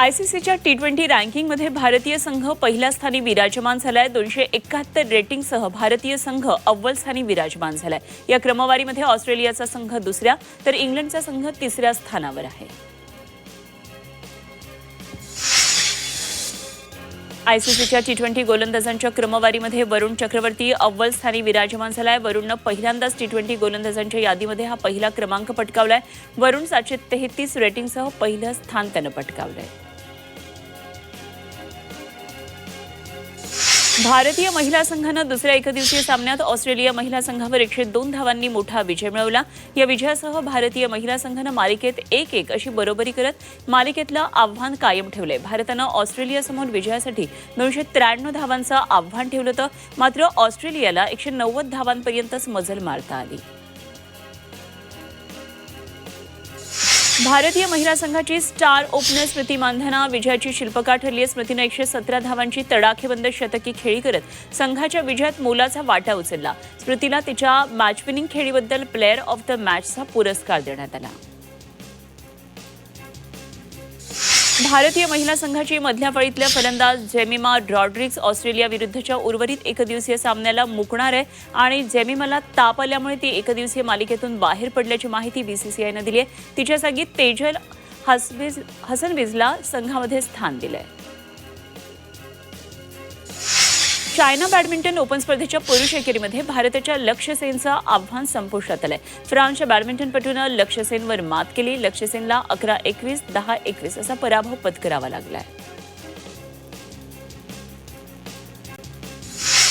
आयसीसीच्या T twenty रँकिंगमध्ये भारतीय संघ पहिल्या स्थानी विराजमान झालाय. दोनशे एकाहत्तर रेटिंगसह भारतीय संघ अव्वल स्थानी विराजमान झालाय. या क्रमवारीमध्ये ऑस्ट्रेलियाचा संघ दुसऱ्या तर इंग्लंडचा संघ तिसऱ्या स्थानावर आहे. आयसीसीच्या टी ट्वेंटी गोलंदाजांच्या क्रमवारीमध्ये वरुण चक्रवर्ती अव्वल स्थानी विराजमान झालाय. वरुणनं पहिल्यांदाच टी ट्वेंटी गोलंदाजांच्या यादीमध्ये हा पहिला क्रमांक पटकावलाय. वरुण सातशे तेहतीस रेटिंगसह पहिलं स्थान त्यानं पटकावलंय. भारतीय महिला संघानं दुसऱ्या एकदिवसीय सामन्यात ऑस्ट्रेलिया महिला संघावर एकशे दोन धावांनी मोठा विजय मिळवला. या विजयासह भारतीय महिला संघानं मालिकेत एक एक अशी बरोबरी करत मालिकेतलं आव्हान कायम ठेवलंय. भारतानं ऑस्ट्रेलियासमोर विजयासाठी दोनशे त्र्याण्णव धावांचं आव्हान ठेवलं होतं. मात्र ऑस्ट्रेलियाला एकशे नव्वद धावांपर्यंतच मजल मारता आली. भारतीय महिला संघाची स्टार ओपनर स्मृती मानधना विजयाची शिल्पकार ठरली आहे. स्मृतीनं एकशे सतरा धावांची तडाखेबंद शतकी खेळी करत संघाच्या विजयात मोलाचा वाटा उचलला. स्मृतीला तिच्या मॅच विनिंग खेळीबद्दल प्लेअर ऑफ द मॅचचा पुरस्कार देण्यात आला. भारतीय महिला संघाची मधल्या फळीतल्या फलंदाज जेमिमा रॉड्रिक्स ऑस्ट्रेलिया विरुद्धच्या उर्वरित एकदिवसीय सामन्याला मुकणार आहे आणि जेमिमाला ताप आल्यामुळे ती एकदिवसीय मालिकेतून बाहेर पडल्याची माहिती बीसीसीआयनं दिली आहे. तिच्या जागी तेजल हसबिज हसनविजला संघामध्ये स्थान दिलं आहे चायना बॅडमिंटन ओपन स्पर्धेच्या पुरुष एकेरीमध्ये भारताच्या लक्ष्य सेनचं आव्हान संपुष्टात आलंय. फ्रान्सच्या बॅडमिंटनपटूनं लक्ष्य सेनवर मात केली. लक्ष्य सेनला अकरा एकवीस दहा एकवीस असा पराभव पत्करावा लागलाय.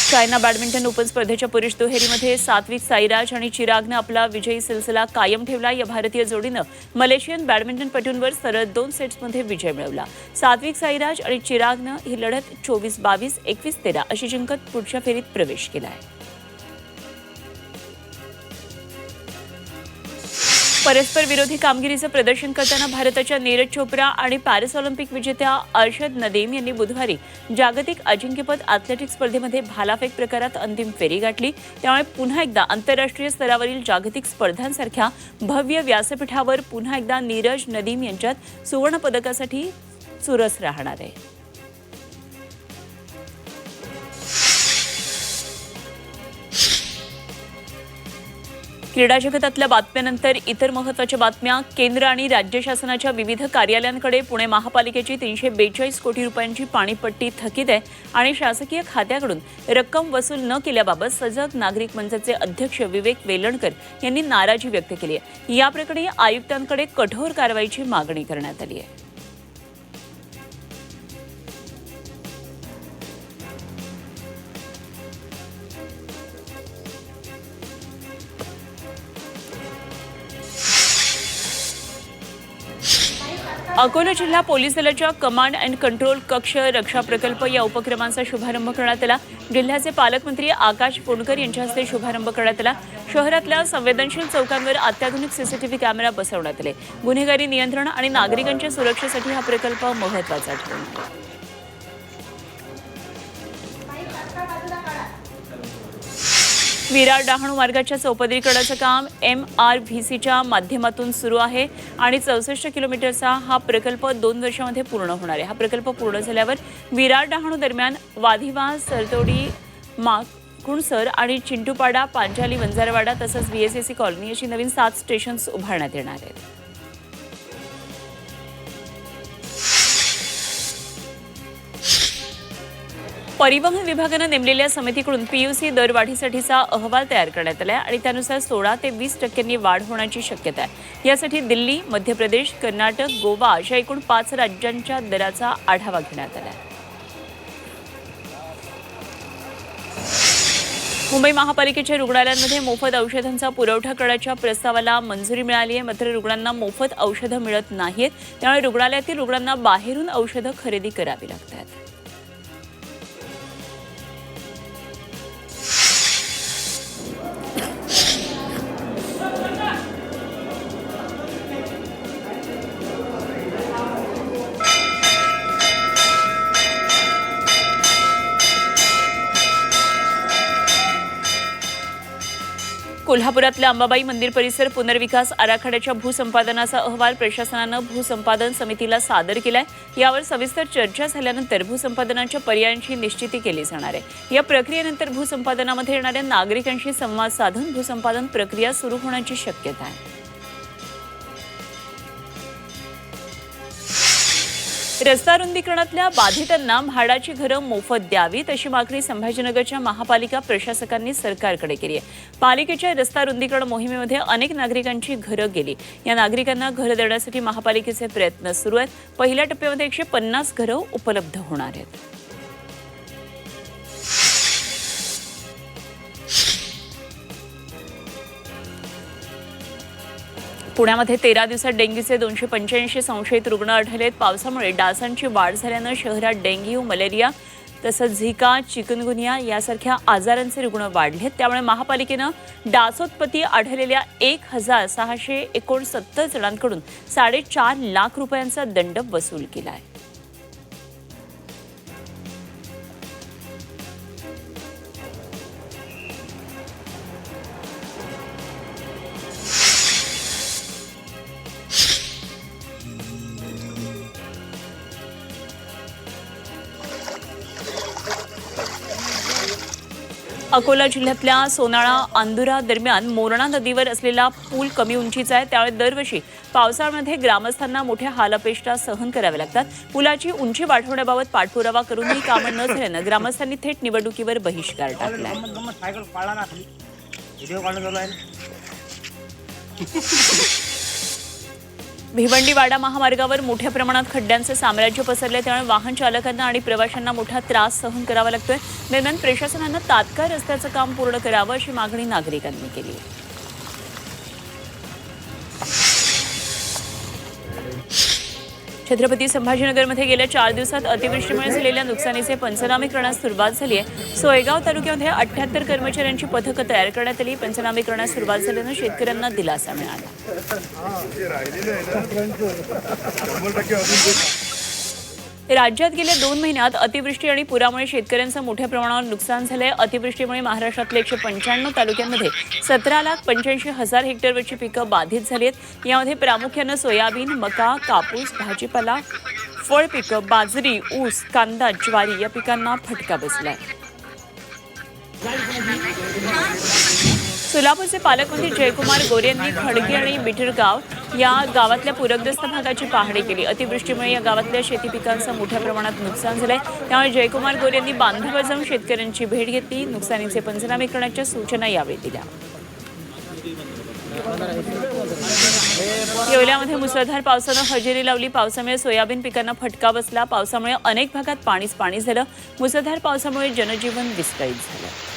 चायना बॅडमिंटन ओपन स्पर्धेच्या पुरुष दुहेरीमध्ये सात्विक साईराज आणि चिरागनं आपला विजयी सिलसिला कायम ठेवला. या भारतीय जोडीनं मलेशियन बॅडमिंटनपटूंवर सरळ दोन सेट्समध्ये विजय मिळवला. सात्विक साईराज आणि चिरागनं ही लढत चोवीस बावीस एकवीस तेरा अशी जिंकत पुढच्या फेरीत प्रवेश केला आहे परस्पर विरोधी कामगिरीचं प्रदर्शन करताना भारताच्या नीरज चोप्रा आणि पॅरिस ऑलिम्पिक विजेत्या अर्शद नदीम यांनी बुधवारी जागतिक अजिंक्यपद अथलेटिक्स स्पर्धेमध्ये भालाफेक प्रकारात अंतिम फेरी गाठली. त्यामुळे पुन्हा एकदा आंतरराष्ट्रीय स्तरावरील जागतिक स्पर्धांसारख्या भव्य व्यासपीठावर पुन्हा एकदा नीरज नदीम यांच्यात सुवर्णपदकासाठी चुरस राहणार आहे. क्रीडा जगतातल्या बातम्यानंतर इतर महत्त्वाच्या बातम्या. केंद्र आणि राज्य शासनाच्या विविध कार्यालयांकडे पुणे महापालिकेची तीनशे बेचाळीस कोटी रुपयांची पाणीपट्टी थकीत आहे आणि शासकीय खात्याकडून रक्कम वसूल न केल्याबाबत सजग नागरिक मंचाचे अध्यक्ष विवेक वेलणकर यांनी नाराजी व्यक्त केली आहे. या प्रकरणी आयुक्तांकडे कठोर कारवाईची मागणी करण्यात आली आहे. अकोला जिल्हा पोलीस दलाच्या कमांड अँड कंट्रोल कक्ष रक्षा प्रकल्प या उपक्रमांचा शुभारंभ करण्यात आला. जिल्ह्याचे पालकमंत्री आकाश फोंडकर यांच्या हस्ते शुभारंभ करण्यात आला. शहरातल्या संवेदनशील चौकांवर अत्याधुनिक सीसीटीव्ही कॅमेरा बसवण्यात आले. गुन्हेगारी नियंत्रण आणि नागरिकांच्या सुरक्षेसाठी हा प्रकल्प महत्त्वाचा ठरला. विरार डहाणू मार्गाच्या चौपदरीकरणाचं काम एम आर व्ही सीच्या माध्यमातून सुरू आहे आणि चौसष्ट किलोमीटरचा हा प्रकल्प दोन वर्षामध्ये पूर्ण होणार आहे. हा प्रकल्प पूर्ण झाल्यावर विरार डहाणू दरम्यान वाधिवा सरतोडी माकुणसर आणि चिंटूपाडा पांचाली वंजारवाडा तसंच व्हीएसएसी कॉलनी अशी नवीन सात स्टेशन्स उभारण्यात येणार आहेत. परिवहन विभागानं नेमलेल्या समितीकडून पीयूसी दरवाढीसाठीचा अहवाल तयार करण्यात आला आहे आणि त्यानुसार सोळा ते वीस टक्क्यांनी वाढ होण्याची शक्यता आहे. यासाठी दिल्ली मध्य प्रदेश कर्नाटक गोवा अशा एकूण पाच राज्यांच्या दराचा आढावा घेण्यात आला आहे मुंबई महापालिकेच्या रुग्णालयांमध्ये मोफत औषधांचा पुरवठा करण्याच्या प्रस्तावाला मंजुरी मिळाली आहे. मात्र रुग्णांना मोफत औषधं मिळत नाहीत त्यामुळे रुग्णालयातील रुग्णांना बाहेरून औषधं खरेदी करावी लागतात. कोल्हापुरातल्या अंबाबाई मंदिर परिसर पुनर्विकास आराखड्याच्या भूसंपादनाचा अहवाल प्रशासनानं भूसंपादन समितीला सादर केलाय. यावर सविस्तर चर्चा झाल्यानंतर भूसंपादनाच्या पर्यायांची निश्चिती केली जाणार आहे. या प्रक्रियेनंतर भूसंपादनामध्ये येणाऱ्या नागरिकांशी संवाद साधून भूसंपादन प्रक्रिया सुरू होण्याची शक्यता आहे. रस्ता रुंदीकरणातल्या बाधितांना म्हाडाची घरं मोफत द्यावीत अशी मागणी संभाजीनगरच्या महापालिका प्रशासकांनी सरकारकडे केली आहे. पालिकेच्या रस्ता रुंदीकरण मोहिमेमध्ये अनेक नागरिकांची घरं गेली. या नागरिकांना घरं देण्यासाठी महापालिकेचे प्रयत्न सुरू आहेत. पहिल्या टप्प्यामध्ये एकशे पन्नास घरं उपलब्ध होणार आहेत. पुण्यामध्ये तेरा दिवसात डेंग्यूचे दोनशे पंच्याऐंशी संशयित रुग्ण आढळलेत. पावसामुळे डासांची वाढ झाल्यानं शहरात डेंग्यू मलेरिया तसंच झिका चिकनगुनिया यासारख्या आजारांचे रुग्ण वाढलेत. त्यामुळे महापालिकेनं डासोत्पत्ती आढळलेल्या एक हजार सहाशे एकोणसत्तर जणांकडून साडेचार लाख रुपयांचा दंड वसूल केला आहे अकोला जिल्ह्यातल्या सोनाळा अंदुरा दरम्यान मोरणा नदीवर असलेला पूल कमी उंचीचा आहे. त्यामुळे दरवर्षी पावसाळ्यामध्ये ग्रामस्थांना मोठ्या हालअपेष्टा सहन कराव्या लागतात. पुलाची उंची वाढवण्याबाबत पाठपुरावा करूनही कामं न झाल्यानं ग्रामस्थांनी थेट निवडणुकीवर बहिष्कार टाकलाय. भिवंडी वाडा महामार्गावर मोठ्या प्रमाणात खड्ड्यांचे साम्राज्य पसरले. त्यामुळे वाहन चालकांना आणि प्रवाशांना मोठा त्रास सहन करावा लागतोय. दरम्यान प्रशासनानं तात्काळ रस्त्याचं काम पूर्ण करावं अशी मागणी नागरिकांनी केली. आहे छत्रपती संभाजीनगरमध्ये गेल्या चार दिवसात अतिवृष्टीमुळे झालेल्या नुकसानीचे पंचनामे करण्यास सुरुवात झाली आहे. सोयगाव तालुक्यामध्ये अठ्याहत्तर कर्मचाऱ्यांची पथकं तयार करण्यात आली. पंचनामे करण्यास सुरुवात झाल्यानं शेतकऱ्यांना दिलासा मिळाला. राज्यात गेल्या दोन महिन्यात अतिवृष्टी आणि पुरामुळे शेतकऱ्यांचं मोठ्या प्रमाणावर नुकसान झालंय. अतिवृष्टीमुळे महाराष्ट्रातल्या एकशे पंच्याण्णव तालुक्यांमध्ये सतरा लाख पंच्याऐंशी हजार हेक्टरवरची पिकं बाधित झाली आहेत यामध्ये प्रामुख्यानं सोयाबीन मका कापूस भाजीपाला फळ पिकं बाजरी ऊस कांदा ज्वारी या पिकांना फटका बसलाय. सोलापूरचे पालकमंत्री जयकुमार गोरे यांनी खडकी आणि बिठरगाव या गावातल्या पूरग्रस्त भागाची पाहणी केली. अतिवृष्टीमुळे या गावातल्या शेती पिकांचं मोठ्या प्रमाणात नुकसान झालंय. त्यामुळे जयकुमार गोरे यांनी बांधावर जाऊन शेतकऱ्यांची भेट घेतली. नुकसानीचे पंचनामे करण्याच्या सूचना यावेळी दिल्या. येवल्यामध्ये मुसळधार पावसानं हजेरी लावली. पावसामुळे सोयाबीन पिकांना फटका बसला. पावसामुळे अनेक भागात पाणीच पाणी झालं. मुसळधार पावसामुळे जनजीवन विस्कळीत झालं.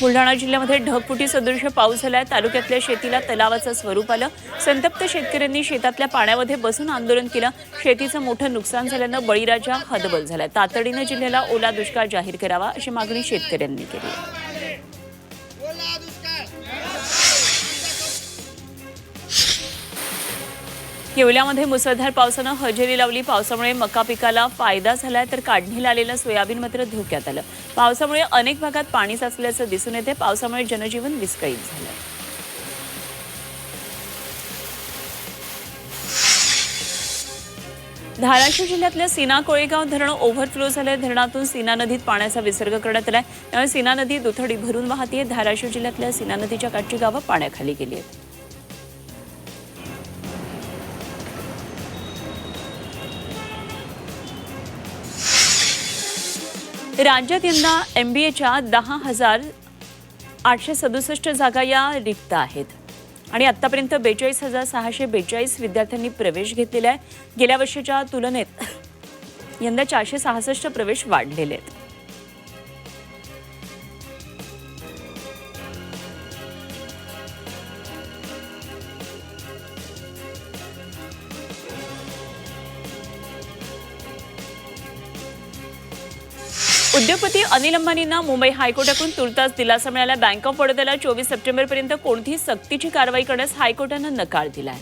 बुलढाणा जिल्ह्यामध्ये ढगफुटी सदृश पाऊस झालाय. तालुक्यातल्या शेतीला तलावाचं स्वरूप आलं. संतप्त शेतकऱ्यांनी शेतातल्या पाण्यामध्ये बसून आंदोलन केलं. शेतीचं मोठं नुकसान झाल्यानं बळीराजा हदबल झालाय. तातडीनं जिल्ह्याला ओला दुष्काळ जाहीर करावा अशी मागणी शेतकऱ्यांनी केली येवल्यामध्ये मुसळधार पावसानं हजेरी लावली. पावसामुळे मका पिकाला फायदा झालाय तर काढणीला आलेलं सोयाबीन मात्र धोक्यात आलं. पावसामुळे अनेक भागात पाणी साचल्याचं दिसून येते. पावसामुळे जनजीवन विस्कळीत झालं धाराशिव जिल्ह्यातल्या सीना कोळेगाव धरण ओव्हरफ्लो झालंय. धरणातून सीना नदीत पाण्याचा विसर्ग करण्यात आलाय. त्यामुळे सीना नदी दुथडी भरून वाहतीये. धाराशिव जिल्ह्यातल्या सीना नदीच्या काठची गावं पाण्याखाली गेली आहेत. राज्यात यंदा एम बी एच्या दहा हजार आठशे सदुसष्ट जागा या रिक्त आहेत. आणि आत्तापर्यंत बेचाळीस हजार सहाशे बेचाळीस विद्यार्थ्यांनी प्रवेश घेतलेला आहे. गेल्या वर्षीच्या तुलनेत यंदा चारशे सहासष्ट प्रवेश वाढलेले आहेत. उद्योगपती अनिल अंबानींना मुंबई हायकोर्टाकडून तुर्तास दिलासा मिळाला. बँक ऑफ बडोद्याला चोवीस सप्टेंबरपर्यंत कोणतीही सक्तीची कारवाई करण्यास हायकोर्टानं नकार दिलाय.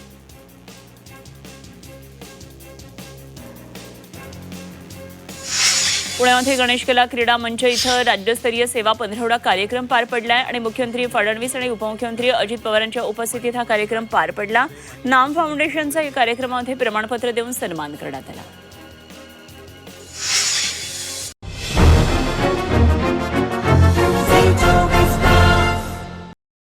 पुण्यामध्ये गणेश कला क्रीडा मंच इथं राज्यस्तरीय सेवा पंधरवडा कार्यक्रम पार पडलाय आणि मुख्यमंत्री फडणवीस आणि उपमुख्यमंत्री अजित पवारांच्या उपस्थितीत हा कार्यक्रम पार पडला. नाम फाउंडेशनचा या कार्यक्रमामध्ये प्रमाणपत्र देऊन सन्मान करण्यात आला.